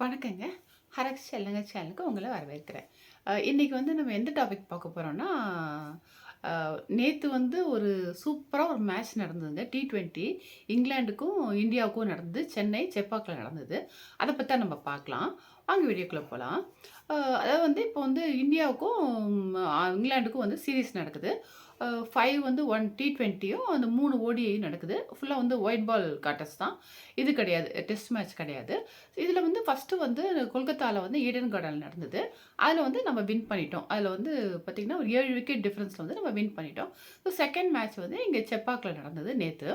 வணக்கங்க. ஹரக்ஸ் செல்லுங்க சேனலுக்கு உங்களை வரவேற்கிறேன். இன்றைக்கி வந்து நம்ம எந்த டாபிக் பார்க்க போகிறோன்னா நேற்று வந்து ஒரு சூப்பராக ஒரு மேட்ச் நடந்ததுங்க. டி ட்வெண்ட்டி இங்கிலாண்டுக்கும் இந்தியாவுக்கும் நடந்தது. சென்னை செப்பாக்கில் நடந்தது. அதை பற்றி தான் நம்ம பார்க்கலாம். அங்கே வீடியோக்குள்ளே போகலாம் அதாவது வந்து இப்போ வந்து இந்தியாவுக்கும், இங்கிலாண்டுக்கும் இங்கிலாந்துக்கும் வந்து சீரீஸ் நடக்குது. ஃபைவ் வந்து ஒன் டி ட்வெண்ட்டியும் அந்த மூணு ஓடிஐயும் நடக்குது. ஃபுல்லாக வந்து ஒயிட் பால் காட்டர்ஸ் தான். இது கிடையாது. டெஸ்ட் மேட்ச் கிடையாது. இதில் வந்து ஃபர்ஸ்ட்டு வந்து கொல்கத்தாவில் வந்து ஈடன் கார்டன்ல நடந்தது. அதில் வந்து நம்ம வின் பண்ணிட்டோம். அதில் வந்து பார்த்தீங்கன்னா, ஒரு ஏழு விக்கெட் டிஃப்ரென்ஸில் வந்து நம்ம வின் பண்ணிட்டோம். ஸோ செகண்ட் மேட்ச் வந்து இங்கே செப்பாக்கில் நடந்தது நேற்று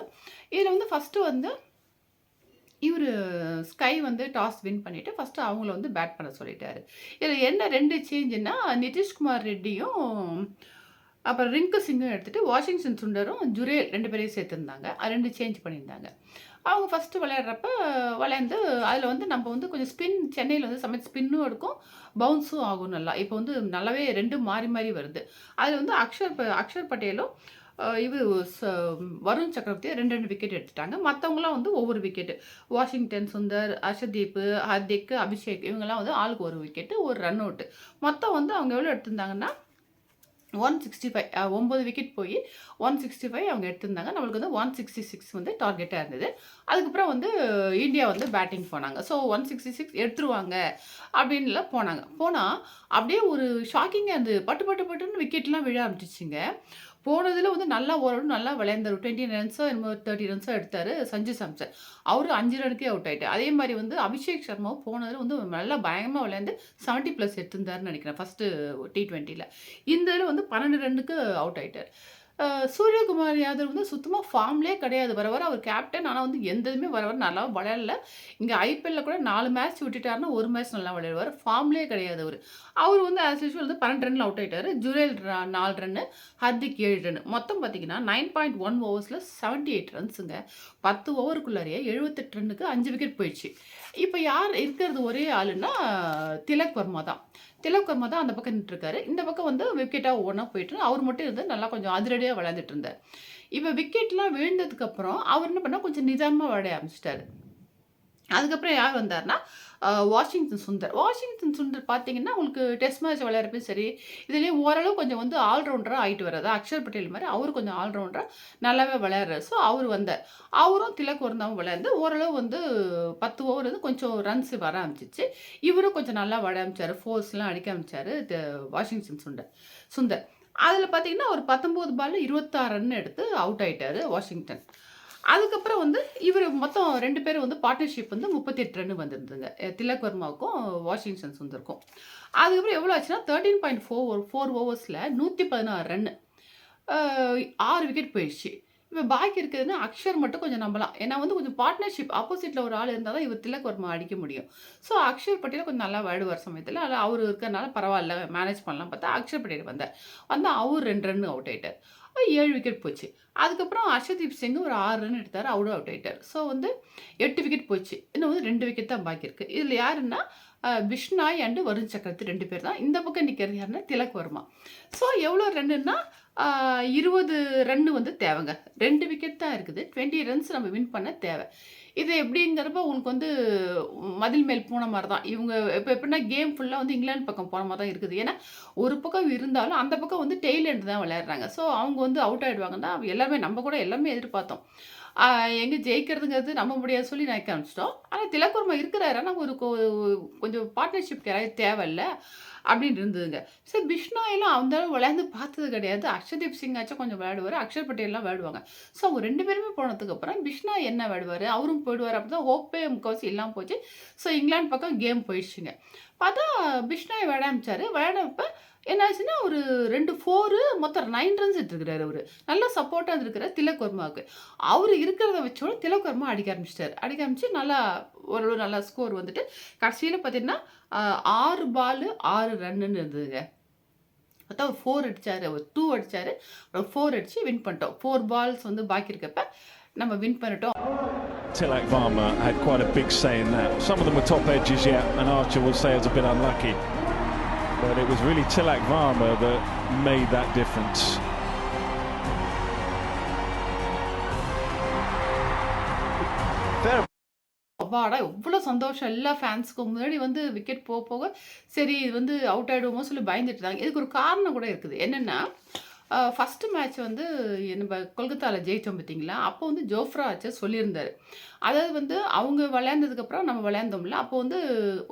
இதில் வந்து ஃபர்ஸ்ட்டு வந்து இவரு ஸ்கை வந்து டாஸ் வின் பண்ணிவிட்டு ஃபர்ஸ்ட்டு அவங்கள வந்து பேட் பண்ண சொல்லிட்டாரு. இதில் என்ன ரெண்டு சேஞ்சுன்னா, நிதிஷ்குமார் ரெட்டியும், அப்புறம் ரிங்கு சிங்கும் எடுத்துகிட்டு வாஷிங்டன் சுண்டரும், ஜுரேல் ரெண்டு பேரையும் சேர்த்துருந்தாங்க ரெண்டு சேஞ்ச் பண்ணியிருந்தாங்க. அவங்க ஃபஸ்ட்டு விளையாடுறப்ப விளையாண்டு, அதில் வந்து நம்ம வந்து கொஞ்சம் ஸ்பின் சென்னையில் வந்து சமைச்சு ஸ்பின்னும் எடுக்கும் பவுன்ஸும் ஆகும் நல்லா. இப்போ வந்து நல்லாவே ரெண்டும் மாறி மாறி வருது. அதில் வந்து அக்ஷர் அக்ஷர் பட்டேலும், இது ச வருண் சக்கரவர்த்தி ரெண்டு ரெண்டு விக்கெட் எடுத்துட்டாங்க. மற்றவங்களாம் வந்து ஒவ்வொரு விக்கெட்டு. வாஷிங்டன் சுந்தர், ஹர்ஷதீப், ஹர்திக் அபிஷேக் இவங்கெல்லாம் வந்து ஆளுக்கு ஒரு விக்கெட்டு, ஒரு ரன் அவுட்டு மொத்தம் வந்து அவங்க எவ்வளோ எடுத்திருந்தாங்கன்னா, ஒன் சிக்ஸ்டி ஃபைவ் ஒம்பது விக்கெட் போய் ஒன் சிக்ஸ்டி ஃபைவ் அவங்க எடுத்திருந்தாங்க. நம்மளுக்கு வந்து 166 வந்து டார்கெட்டாக இருந்தது. அதுக்கப்புறம் வந்து இந்தியா வந்து பேட்டிங் போனாங்க. ஸோ 166 எடுத்துருவாங்க அப்படின்லாம் போனாங்க. போனால் அப்படியே ஒரு ஷாக்கிங்காக இருந்தது. பட்டு பட்டு பட்டுன்னு விக்கெட்லாம் விழ ஆரம்பிச்சிச்சிங்க போனதில் வந்து நல்லா ஓரளவு நல்லா விளையாண்டார் டுவெண்ட்டி ரன்ஸோ என்னமோ 30 ரன்ஸோ எடுத்தார் சஞ்சு சாம்சன். அவரு 5 ரன்னுக்கே அவுட் ஆகிட்டார் அதே மாதிரி வந்து அபிஷேக் சர்மாவும் போனதில் வந்து நல்லா பயங்கரமாக விளையாண்டு செவன்ட்டி ப்ளஸ் எடுத்திருந்தாருன்னு நெனைக்கிறேன். ஃபர்ஸ்ட்டு டி20ல. இந்த இதில் வந்து 12 ரன்னுக்கு அவுட் ஆகிட்டார் சூரியகுமார் யாதவ் வந்து சுத்தமாக ஃபார்ம்லே கிடையாது. வர வர அவர் கேப்டன். ஆனால் வந்து எந்த வர வர நல்லா விளையாடல. இங்கே ஐபிஎல்ல கூட நாலு மேட்ச் விட்டுட்டாருன்னா, ஒரு மேட்ச் நல்லா விளையாடுவார் ஃபார்ம்லே கிடையாது அவர் அவர் வந்து ஆஸ் யூஷுவல் வந்து 12 ரன்ல அவுட் ஆகிட்டார் ஜுரேல் நாலு ரன்னு, ஹர்திக் ஏழு ரன் மொத்தம் பார்த்தீங்கன்னா, 9.1 ஓவர்ஸ்ல 78 ரன்ஸுங்க. பத்து ஓவருக்குள்ளாரியே எழுபத்தெட்டு ரன்னுக்கு அஞ்சு விக்கெட் போயிடுச்சு. இப்போ யார் இருக்கிறது ஒரே ஆளுன்னா, திலக் வர்மா தான். திலக் தான் அந்த பக்கம் நின்றுருக்காரு. இந்த பக்கம் வந்து விக்கெட்டாக ஒவ்வொன்னா போயிட்டு, அவர் மட்டும் இருந்து நல்லா கொஞ்சம் அதிரடியாக விளையாண்டுட்டு இருந்தார். இப்போ விக்கெட்லாம் விழுந்ததுக்கப்புறம் அவர் என்ன பண்ணால் கொஞ்சம் நிதானமாக விளையாட ஆரம்பிச்சிட்டாரு. அதுக்கப்புறம் யார் வந்தாருன்னா, வாஷிங்டன் சுந்தர். வாஷிங்டன் சுந்தர் பார்த்தீங்கன்னா, உங்களுக்கு டெஸ்ட் மேட்ச் விளையாடுறப்பயும் சரி, இதுலேயே ஓரளவு கொஞ்சம் வந்து ஆல்ரவுண்டராக ஆகிட்டு ஆயிட்டு வர்றாரு. அக்ஷர் பட்டேல் மாதிரி அவர் கொஞ்சம் ஆல்ரவுண்டராக நல்லாவே விளையாடுறாரு. ஸோ அவர் வந்தார். அவரும் திலக் வந்தாவும் விளையாண்டு ஓரளவு வந்து 10 ஓவர் வந்து கொஞ்சம் ரன்ஸ் வர ஆரம்பிச்சிச்சு இவரும் கொஞ்சம் நல்லா விளையாட ஃபோர்ஸ்லாம் அடிக்க ஆரம்பிச்சார் வாஷிங்டன் சுண்டர் சுந்தர். அதில் பார்த்தீங்கன்னா, ஒரு பத்தொம்போது பாலில் இருபத்தாறு ரன் எடுத்து அவுட் ஆகிட்டார் வாஷிங்டன். அதுக்கப்புறம் வந்து இவர் மொத்தம் ரெண்டு பேரும் வந்து பார்ட்னர்ஷிப் வந்து 38 ரன் வந்திருந்ததுங்க. திலக் வர்மாவுக்கும், வாஷிங்டன் சுந்தருக்கும். அதுக்கப்புறம் எவ்வளோ ஆச்சுன்னா, தேர்ட்டீன் பாயிண்ட் ஃபோர் ஃபோர் ஓவர்ஸில் நூற்றி பதினாறு ரன்னு. ஆறு விக்கெட் போயிடுச்சு. இப்போ பாக்கி இருக்கிறதுன்னா, அக்ஷர் மட்டும் கொஞ்சம் நம்பலாம். ஏன்னா வந்து கொஞ்சம் பார்ட்னர்ஷிப் ஆப்போசிட்டில் ஒரு ஆள் இருந்தால் தான் இவர் திலக் வர்மா அடிக்க முடியும். ஸோ அக்ஷர் பட்டேல் கொஞ்சம் நல்லா வாடுவார் சமயத்தில் அதில் அவர் இருக்கிறனால பரவாயில்ல மேனேஜ் பண்ணலாம் பார்த்தா, அக்ஷர் பட்டேல் வந்தார். வந்தால் அவர் ரெண்டு ரன் அவுட் ஆகிட்டார் ஏழு விக்கெட் போச்சு. அதுக்கப்புறம் ஹர்ஷதீப் சிங் ஒரு ஆறு ரன் எடுத்தார் அவுட் அவுட் ஆகிட்டார் ஸோ வந்து எட்டு விக்கெட் போச்சு. இன்னும் வந்து ரெண்டு விக்கெட் தான் பாக்கி இருக்கு. இதில் யாருன்னா, அ பிஷ்னாய் அண்ட் வருண் சக்கரவர்த்தி ரெண்டு பேர் தான். இந்த பக்கம் நிற்கிறது யாருன்னா, திலக் வர்மா. ஸோ எவ்வளோ ரன்னுன்னா, இருபது ரன்னு வந்து தேவைங்க. ரெண்டு விக்கெட் தான் இருக்குது. 20 ரன்ஸ் நம்ம வின் பண்ண தேவை. இது எப்படிங்கிறப்ப உனக்கு வந்து மதில் மேல் பூனை மாதிரி தான். இவங்க இப்போ எப்படின்னா, கேம் ஃபுல்லாக வந்து இங்கிலாந்து பக்கம் போன மாதிரி தான் இருக்குது. ஏன்னா, ஒரு பக்கம் இருந்தாலும், அந்த பக்கம் வந்து டெயில் தான் விளையாடுறாங்க. ஸோ அவங்க வந்து அவுட் ஆகிடுவாங்கன்னா எல்லாமே நம்ம கூட எல்லாமே எதிர்பார்த்தோம். எங்கே ஜெயிக்கிறதுங்கிறது நம்ப முடியாது சொல்லி நினைக்க ஆரம்பிச்சிட்டோம் ஆனால் திலக் வர்மா இருக்கிறாரு. ஒரு கொஞ்சம் பார்ட்னர்ஷிப் யாராவது தேவையில்ல அப்படின்னு இருந்ததுங்க. சரி பிஷ்ணாயெல்லாம் அந்த அளவு விளையாண்டு பார்த்தது கிடையாது. அக்ஷதீப் சிங்காச்சும் கொஞ்சம் விளையாடுவார் அக்ஷர் பட்டேல்லாம் விளையாடுவாங்க. ஸோ அவங்க ரெண்டு பேருமே போனதுக்கு அப்புறம் என்ன விளையாடுவார் அவரும் போயிடுவாரு. அப்படிதான் ஹோப்பே முக்கால்வாசி இல்லாமல் போச்சு. ஸோ இங்கிலாந்து பக்கம் கேம் போயிடுச்சுங்க. பார்த்தா பிஷ்னாய் விளையாமிச்சாரு ஆரம்பிச்சாரு. என்ன ஆச்சுன்னா ஒரு ரெண்டு ஃபோரு மொத்தம் நைன் ரன்ஸ் எடுத்துருக்கிறாரு அவர் நல்ல சப்போர்ட்டாக இருக்கிற திலக்கர்மாவுக்கு அவர் இருக்கிறத வச்சோட திலக்கர்மா அடிக்க ஆரம்பிச்சிட்டார் அடிக்க ஆரம்பிச்சு நல்லா ஓரளவு நல்லா ஸ்கோர் வந்துட்டு, கடைசியில் பார்த்தீங்கன்னா, ஆறு பாலு ஆறு ரன்னுன்னு இருந்ததுங்க. பார்த்தா ஒரு ஃபோர் அடித்தார் ஒரு டூ அடித்தார் ஒரு ஃபோர் அடித்து வின் பண்ணிட்டோம். ஃபோர் பால்ஸ் வந்து பாக்கி இருக்கப்ப, நம்ம வின் பண்ணிட்டோம். Tilak Varma had quite a big say in that. Some of them were top edges, yeah, and Archer will say it's a bit unlucky. But it was really Tilak Varma that made that difference. Fair வாடா எவ்ளோ சந்தோஷம் எல்லா ஃபேன்ஸுக்கும் முன்னாடி வந்து wicket போக போக, சரி இது வந்து அவுட் ஆகிடுவோமோ சொல்லி பயந்துட்டு இருந்தாங்க. இதுக்கு ஒரு காரணம் கூட இருக்குது. என்னென்னா ஃபஸ்ட்டு ஃபர்ஸ்ட் மேட்ச் வந்து நம்ம கொல்கத்தாவில் ஜெயிச்சோம் பார்த்தீங்களா? அப்போ வந்து ஜோஃப்ரா ஆச்சர் சொல்லியிருந்தாரு. அதாவது வந்து அவங்க விளையாண்டதுக்கப்புறம் நம்ம விளையாண்டோம்ல, அப்போ வந்து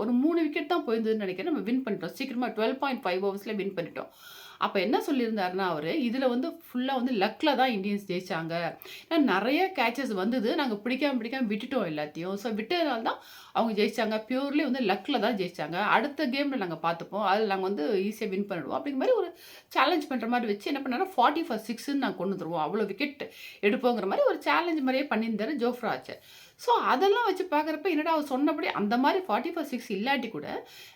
ஒரு மூணு விக்கெட் தான் போயிருந்ததுன்னு நினைக்கிறேன் நம்ம வின் பண்ணிட்டோம். சீக்கிரமா 12.5 ஓவர்ஸ்ல வின் பண்ணிட்டோம். அப்போ என்ன சொல்லியிருந்தாருன்னா அவர் இதில் வந்து ஃபுல்லாக வந்து லக்கில் தான் இண்டியன்ஸ் ஜெயிச்சாங்க. ஏன்னா நிறைய கேட்சஸ் வந்தது. நாங்கள் பிடிக்காம பிடிக்காம விட்டுட்டோம் எல்லாத்தையும். ஸோ விட்டதுனால தான் அவங்க ஜெயிச்சாங்க. பியூர்லி வந்து லக்கில் தான் ஜெயிச்சாங்க. அடுத்த கேமில் நாங்கள் பார்த்துப்போம். அதில் நாங்கள் வந்து ஈஸியாக வின் பண்ணிடுவோம்." அப்படிங்கிற மாதிரி ஒரு சேலஞ்ச் பண்ணுற மாதிரி வச்சு என்ன பண்ணாலும் ஃபார்ட்டி ஃபர் சிக்ஸ்ன்னு நாங்கள் கொண்டு வந்துருவோம். அவ்வளோ விக்கெட் எடுப்போங்கிற மாதிரி ஒரு சேலஞ்ச் மாதிரியே பண்ணியிருந்தாரு ஜோஃப்ரா ஸோ அதெல்லாம் வச்சு பார்க்குறப்ப, என்னடா அவர் சொன்னபடி அந்த மாதிரி ஃபார்ட்டி ஃபோர் சிக்ஸ் இல்லாட்டி கூட,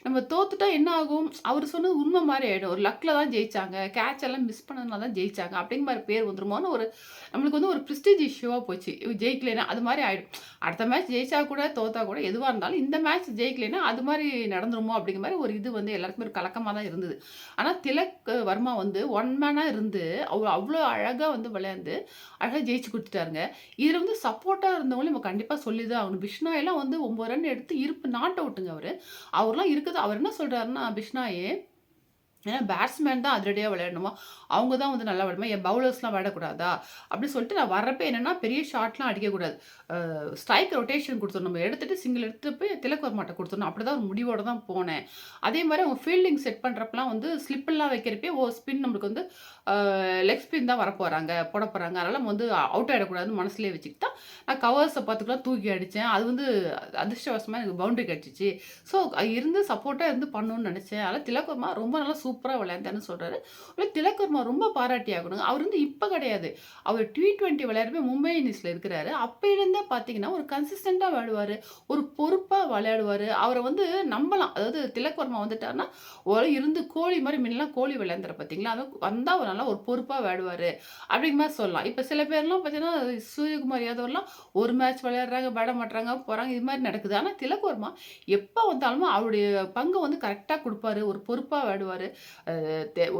நம்ம தோத்துட்டா என்ன ஆகும்? அவர் சொன்னது உண்மை மாதிரி ஆகிடும் ஒரு லக்கில் தான் ஜெயிச்சாங்க. கேட்ச் எல்லாம் மிஸ் பண்ணதுனால தான் ஜெயிச்சாங்க. அப்படிங்கிற மாதிரி பேர் வந்துருமோன்னு ஒரு நம்மளுக்கு வந்து ஒரு ப்ரிஸ்டேஜ் இஷ்யூவாக போச்சு. ஜெயிக்கலைன்னா அது மாதிரி ஆகிடும் அடுத்த மேட்ச் ஜெயிச்சா கூட, தோத்தா கூட எதுவாக இருந்தாலும், இந்த மேட்ச் ஜெயிக்கலைன்னா அது மாதிரி நடந்துருமோ அப்படிங்கிற மாதிரி ஒரு இது வந்து எல்லாருக்குமே ஒரு கலக்கமாக தான் இருந்தது. ஆனால் திலக் வர்மா வந்து ஒன் மேனாக இருந்து, அவ்வளோ அவ்வளோ அழகாக வந்து விளையாண்டு, அழகாக ஜெயிச்சு கொடுத்துட்டாருங்க இதில் வந்து சப்போர்ட்டாக இருந்தவங்களும் நம்ம கண்டிப்பாக கண்டிப்பாக சொல்லி தான் ஆகணும். பிஷ்னாயெல்லாம் வந்து ஒம்பது ரன் எடுத்து இருப்பு நாட் அவுட்டுங்க அவர் அவர்லாம் இருக்குது அவர் என்ன சொல்றாருன்னா, பிஷ்னாயே, ஏன்னா பேட்ஸ்மேன் தான் அதிரடியா விளையாடணுமா, அவங்க தான் வந்து நல்லா விளையாடணுமா, என் பவுலர்ஸ்லாம் விடக்கூடாதா அப்படின்னு சொல்லிட்டு நான் வரப்போ என்னென்னா பெரிய ஷாட்லாம் அடிக்கக்கூடாது. ஸ்ட்ரைக் ரொட்டேஷன் கொடுத்துடணும். நம்ம எடுத்துகிட்டு சிங்கிள் எடுத்துட்டு போய் திலக் கொடுத்துடணும். அப்படி தான் ஒரு முடிவோடு தான் போனேன். அதே மாதிரி அவங்க ஃபீல்டிங் செட் பண்ணுறப்பலாம் வந்து ஸ்லிப்பெல்லாம் வைக்கிறப்பே ஓ ஸ்பின் நம்மளுக்கு வந்து லெக் ஸ்பின் தான் வரப்போகிறாங்க போட போகிறாங்க அதெல்லாம் நம்ம வந்து அவுட் ஆகிடக்கூடாதுன்னு மனசுலேயே வச்சுக்கிட்டு தான், நான் கவர்ஸை பார்த்துக்கலாம் தூக்கி அடித்தேன். அது வந்து அதிர்ஷ்டவசமாக எனக்கு பவுண்டரி கிடச்சிச்சு. ஸோ இருந்து சப்போர்ட்டாக இருந்து பண்ணணும்னு நினச்சேன். அதனால் திலக்குர்மா ரொம்ப நல்லா சூப்பராக விளையாண்டேன்னு சொல்கிறாரு திலக்குர்மா திலக் ரொம்ப பாராட்டி ஆகணுங்க. அவர் வந்து இப்போ கிடையாது. அவர் டி ட்வெண்ட்டி விளையாடுமே மும்பை இந்தியன்ஸ்ல இருக்கிறாரு. அப்பயிலிருந்தே பார்த்தீங்கன்னா, ஒரு கன்சிஸ்டண்ட்டாக விளையாடுவார் ஒரு பொறுப்பாக விளையாடுவார் அவரை வந்து நம்பலாம். அதாவது திலக்வர்மா வந்துட்டார்னா வந்துட்டாருன்னா, ஒரு இருந்து கோழி மாதிரி முன்னெல்லாம் கோழி விளையாண்டுற பார்த்தீங்களா? அது வந்தால் அவர் நல்லா ஒரு பொறுப்பாக விளையாடுவார் அப்படிங்கிற மாதிரி சொல்லலாம். இப்போ சில பேர்லாம் பார்த்தீங்கன்னா, சூரியகுமார் யாதவ்லாம் ஒரு மேட்ச் விளையாடுறாங்க, விட மாட்றாங்க, போகிறாங்க இது மாதிரி நடக்குது. ஆனால் திலக்வர்மா எப்போ வந்தாலுமே அவருடைய பங்கு வந்து கரெக்டாக கொடுப்பாரு ஒரு பொறுப்பாக விளையாடுவார்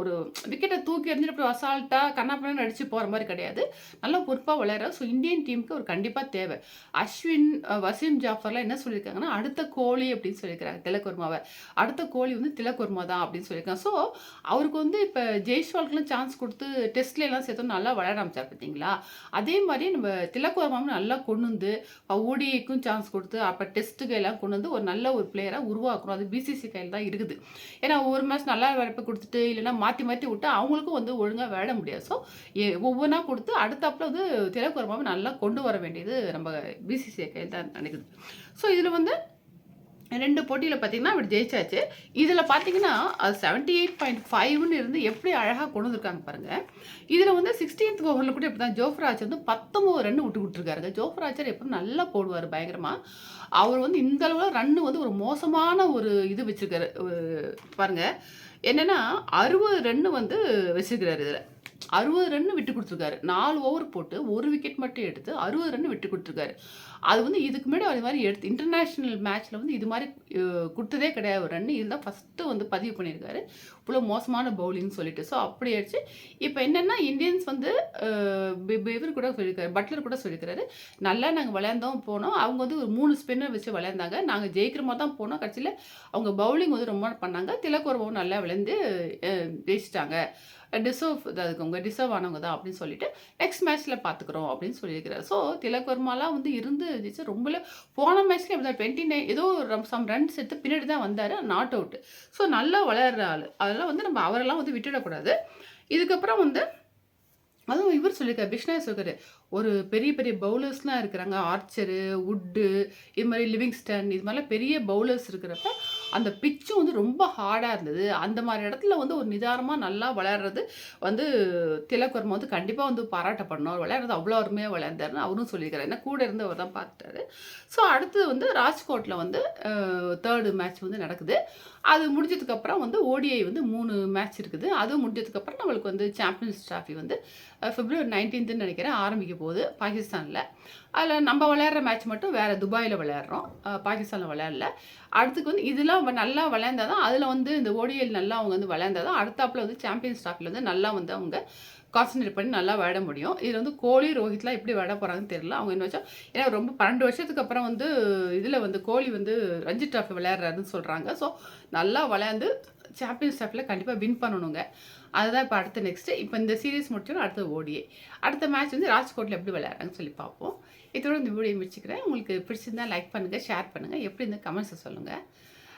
ஒரு விக்கெட்டை தூக்கி தெரிஞ்சு போய் அசால்ட்டாக கன்னா நடித்து போகிற மாதிரி கிடையாது. நல்லா பொறுப்பாக விளையாடுறாரு. ஸோ இந்தியன் டீமுக்கு அவர் கண்டிப்பாக தேவை. அஸ்வின், வசீம் ஜாஃபர்லாம் என்ன சொல்லியிருக்காங்கன்னா, அடுத்த கோலி அப்படின்னு சொல்லியிருக்காங்க திலக்குர்மாவை அடுத்த கோலி வந்து திலக்குர்மா தான் அப்படின்னு சொல்லியிருக்காங்க. ஸோ அவருக்கு வந்து இப்போ ஜெய்ஸ்வாலுக்குலாம் சான்ஸ் கொடுத்து டெஸ்ட்லாம் சேர்த்து நல்லா விளையாட ஆரம்பிச்சார் பார்த்தீங்களா? அதே மாதிரி நம்ம திலக்குர்மாவும் நல்லா கொண்டு வந்து, ஓடிஐக்கும் சான்ஸ் கொடுத்து அப்போ டெஸ்ட்டுக்கு எல்லாம் கொண்டு வந்து ஒரு நல்ல ஒரு பிளேயராக உருவாக்கணும். அது பிசிசி கையில் தான் இருக்குது. ஏன்னா ஒரு மேட்ச் நல்லா வரப்பு கொடுத்துட்டு இல்லைன்னா மாற்றி மாற்றி விட்டு அவங்களுக்கும் வந்து ஒழுங்காக விளையாட முடியாது. ஸோ ஒவ்வொன்றா கொடுத்து குடுத்து அடுத்தாப்புல வந்து திலக் நல்லா கொண்டு வர வேண்டியது நம்ம பிசிசிஐ கையில் தான் நினைக்குது. ஸோ இதில் வந்து ரெண்டு போட்டியில் பார்த்தீங்கன்னா, அவர் ஜெயிச்சாச்சு. இதில் பார்த்தீங்கன்னா, அது 78.5ன்னு இருந்து எப்படி அழகாக கொண்டு வந்திருக்காங்க பாருங்கள் இதில் வந்து சிக்ஸ்டீன்த் ஓவரில் கூட இப்படி தான் ஜோஃப்ராஜ் வந்து 19 ரன் விட்டு விட்டுருக்காருங்க. ஜோஃப்ராஜர் ஆர்ச்சர் எப்பவும் நல்லா போடுவார் பயங்கரமாக அவர் வந்து இந்த அளவில் ரன் வந்து ஒரு மோசமான ஒரு இது வச்சுருக்காரு பாருங்கள் என்னென்னா அறுபது ரன்னு வந்து வச்சுருக்கிறார் இதில். 60 ரன் விட்டு கொடுத்துருக்காரு நாலு ஓவர் போட்டு ஒரு விக்கெட் மட்டும் எடுத்து 60 ரன் விட்டு கொடுத்துருக்காரு அது வந்து இதுக்கு முன்னாடி அது மாதிரி எடுத்து இன்டர்நேஷ்னல் மேட்ச்சில் வந்து இது மாதிரி கொடுத்ததே கிடையாது ரன். இதுதான் ஃபஸ்ட்டு வந்து பதிவு பண்ணியிருக்காரு. இவ்வளோ மோசமான பவுலிங்னு சொல்லிட்டு. ஸோ அப்படி ஆயிடுச்சு. இப்போ என்னென்னா இந்தியன்ஸ் வந்து இவர் கூட சொல்லியிருக்காரு. பட்லர் கூட சொல்லியிருக்காரு. நல்லா நாங்கள் விளையாண்டோம், போனோம். அவங்க வந்து ஒரு மூணு ஸ்பின்னர் வச்சு விளையாண்டாங்க. நாங்கள் ஜெயிக்கிற மாதிரி தான் போனோம். கடைசியில் அவங்க பவுலிங் வந்து ரொம்ப பண்ணாங்க. திலக் நல்லா விளையாண்டு ஜெயிச்சிட்டாங்க ஜெயிச்சுட்டாங்க. டிசர்வ் அதுக்கு டிசர்வ் ஆனவங்க தான் அப்படின்னு சொல்லிட்டு, நெக்ஸ்ட் மேட்ச்சில் பார்த்துக்குறோம் அப்படின்னு சொல்லியிருக்கிறார் ஸோ திலக் வர்மாலாம் வந்து இருந்து ஜெயிச்சு ரொம்பல போன மேட்ச்லயும் அப்படிதான் 29 ஏதோ ரம் சம் ரன்ஸ் எடுத்து பின்னாடி தான் வந்தார் நாட் அவுட். ஸோ நல்லா வளர்கிற ஆள் அதெல்லாம் வந்து நம்ம அவரெல்லாம் வந்து விட்டுடக்கூடாது. இதுக்கப்புறம் வந்து அதுவும் இவர் சொல்லியிருக்கார் விஷ்ணா சொல்லியிருக்காரு. ஒரு பெரிய பெரிய பவுலர்ஸ்லாம் இருக்கிறாங்க. ஆர்ச்சரு, வுட்டு இது மாதிரி லிவிங்ஸ்டன் இது மாதிரிலாம் பெரிய பவுலர்ஸ் இருக்கிறப்ப, அந்த பிச்சும் வந்து ரொம்ப ஹார்டாக இருந்தது. அந்த மாதிரி இடத்துல வந்து ஒரு நிதானமாக நல்லா விளையாடுறது வந்து திலக்கர்ம வந்து கண்டிப்பாக வந்து பாராட்டப்படணும். அவர் விளையாடுறது அவ்வளோ அருமையாக விளையாண்டாருன்னு அவரும் சொல்லியிருக்காரு. ஏன்னா கூட இருந்து அவர் தான் பார்த்துட்டாரு. ஸோ அடுத்தது வந்து ராஜ்கோட்டில் வந்து தேர்டு மேட்ச் வந்து நடக்குது. அது முடிஞ்சதுக்கப்புறம் வந்து ஓடிஐ வந்து மூணு மேட்ச் இருக்குது. அதுவும் முடிஞ்சதுக்கப்புறம் நம்மளுக்கு வந்து சாம்பியன்ஸ் ட்ராஃபி வந்து ஃபிப்ரவரி பிப்ரவரி 19ன்னு நெனைக்கிறேன் ஆரம்பிக்க போகுது பாகிஸ்தானில் அதில் நம்ம விளையாடுற மேட்ச் மட்டும் வேறு துபாயில் விளையாடுறோம். பாகிஸ்தானில் விளையாடல. அடுத்துக்கு வந்து இதெல்லாம் நம்ம நல்லா விளையாண்டா தான், அதில் வந்து இந்த ஓடிஎல் நல்லா அவங்க வந்து விளையாண்டா தான், அடுத்தாப்புல வந்து சாம்பியன்ஸ் டிராஃபில வந்து நல்லா வந்து அவங்க கான்சன்ட்ரேட் பண்ணி நல்லா விளையாட முடியும். இதில் வந்து கோலி ரோஹித்லாம் எப்படி விளையாட போகிறாங்கன்னு தெரியல. அவங்க என்ன வச்சா ஏன்னா ரொம்ப பன்னெண்டு வருஷத்துக்கு அப்புறம் வந்து இதில் வந்து கோலி வந்து ரஞ்சி ட்ராஃபி விளையாடுறாருன்னு சொல்கிறாங்க ஸோ நல்லா விளையாண்டு சாம்பியன்ஸ் ட்ராஃபியில் கண்டிப்பாக வின் பண்ணணுங்க. அதுதான் இப்போ அடுத்த நெக்ஸ்ட்டு இப்போ இந்த சீரீஸ் முடிச்சோன்னா அடுத்த ஓடியே அடுத்த மேட்ச் வந்து ராஜ்கோட்டில் எப்படி விளையாடுறாங்கன்னு சொல்லி பார்ப்போம். இதோட இந்த வீடியோ முடிச்சுக்கிறேன். உங்களுக்கு பிடிச்சிருந்தா லைக் பண்ணுங்கள் ஷேர் பண்ணுங்கள் எப்படி இந்த கமெண்ட்ஸை சொல்லுங்கள்